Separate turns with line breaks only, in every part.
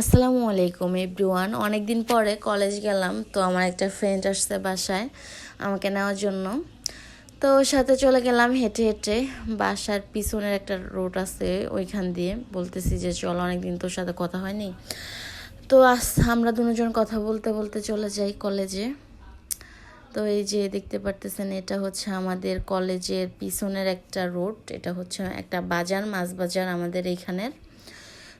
আসসালামু আলাইকুম, এভরিওয়ান। অনেক দিন পরে কলেজ গেলাম, তো আমার একটা ফ্রেন্ড আসছে বাসায় আমাকে নেওয়ার জন্য। তো সাথে চলে গেলাম হেঁটে হেঁটে, বাসার পিছনের একটা রোড আছে ওইখান দিয়ে। বলতেছি যে, চল, অনেকদিন তোর সাথে কথা হয়নি। তো আস, আমরা দুজন কথা বলতে বলতে চলে যাই কলেজে। তো এই যে দেখতে পারতেছেন, এটা হচ্ছে আমাদের কলেজের পিছনের একটা রোড এটা হচ্ছে একটা বাজার, মাছ বাজার আমাদের এইখানের।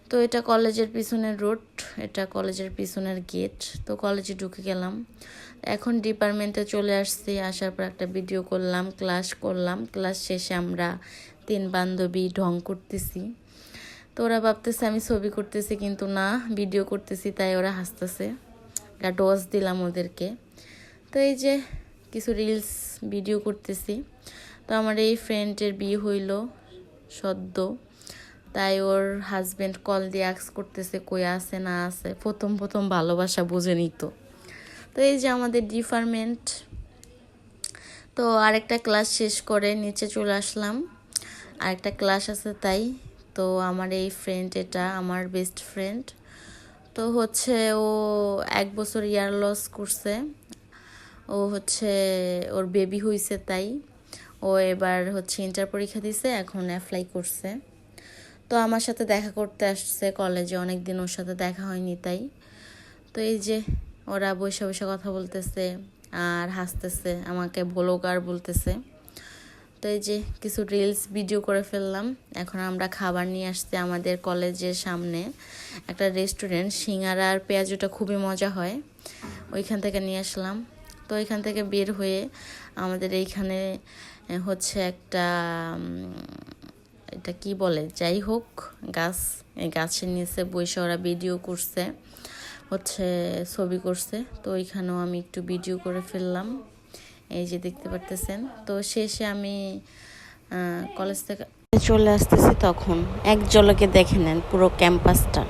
তো এটা কলেজের পিছনের রোড, এটা কলেজের পিছনের গেট তো কলেজে ঢুকে গেলাম। এখন ডিপার্টমেন্টে চলে আসছি, আসার পর একটা ভিডিও করলাম ক্লাস করলাম। ক্লাস শেষে আমরা তিন বান্ধবী ঢং করতেছি। তো ওরা ভাবতেছে আমি ছবি করতেছি, কিন্তু না ভিডিও করতেছি, তাই ওরা হাসতেছে। একটা ডোজ দিলাম ওদেরকে। তো এই যে কিছু রিলস ভিডিও করতেছি। তো আমার এই ফ্রেন্ডের বিয়ে হইল সদ্য। তাই ওর হাজব্যান্ড কল দিয়ে আক্স করতেছে, কই আছে না আছে। প্রথম প্রথম ভালোবাসা বুঝে নিত। তো এই যে আমাদের ডিপার্টমেন্ট তো আরেকটা ক্লাস শেষ করে নিচে চলে আসলাম। আরেকটা ক্লাস আছে তাই। তো আমার এই ফ্রেন্ড এটা, আমার বেস্ট ফ্রেন্ড তো হচ্ছে ও এক বছর ইয়ার লস করছে। ও হচ্ছে ওর বেবি হইছে তাই। ও এবার হচ্ছে ইন্টার পরীক্ষা দিছে, এখন অ্যাপ্লাই করছে। তো আমার সাথে দেখা করতে আসছে কলেজে অনেক দিন ওর সাথে দেখা হয়নি তাই। তো এই যে ওরা বসে বসে কথা বলতেছে আর হাসতেছে, আমাকে ব্লগার বলতেছে। তো এই যে কিছু রিলস ভিডিও করে ফেললাম। এখন আমরা খাবার নিয়ে আসছি আমাদের কলেজের সামনে। একটা রেস্টুরেন্ট সিঙ্গারা আর পেঁয়াজুটা খুবই মজা হয়। ওইখান থেকে নিয়ে আসলাম। তো ওইখান থেকে বের হয়ে আমাদের এইখানে হচ্ছে একটা এটা কি বলে? যাই হোক, গাছ, এই গাছের নিচে বসে ওরা ভিডিও করছে, হচ্ছে ছবি করছে। তো ওইখানেও আমি একটু ভিডিও করে ফেললাম। এই যে দেখতে পারতেছেন। তো শেষে আমি কলেজ থেকে চলে আসতেছি তখন। এক জলকে দেখে নেন পুরো ক্যাম্পাসটা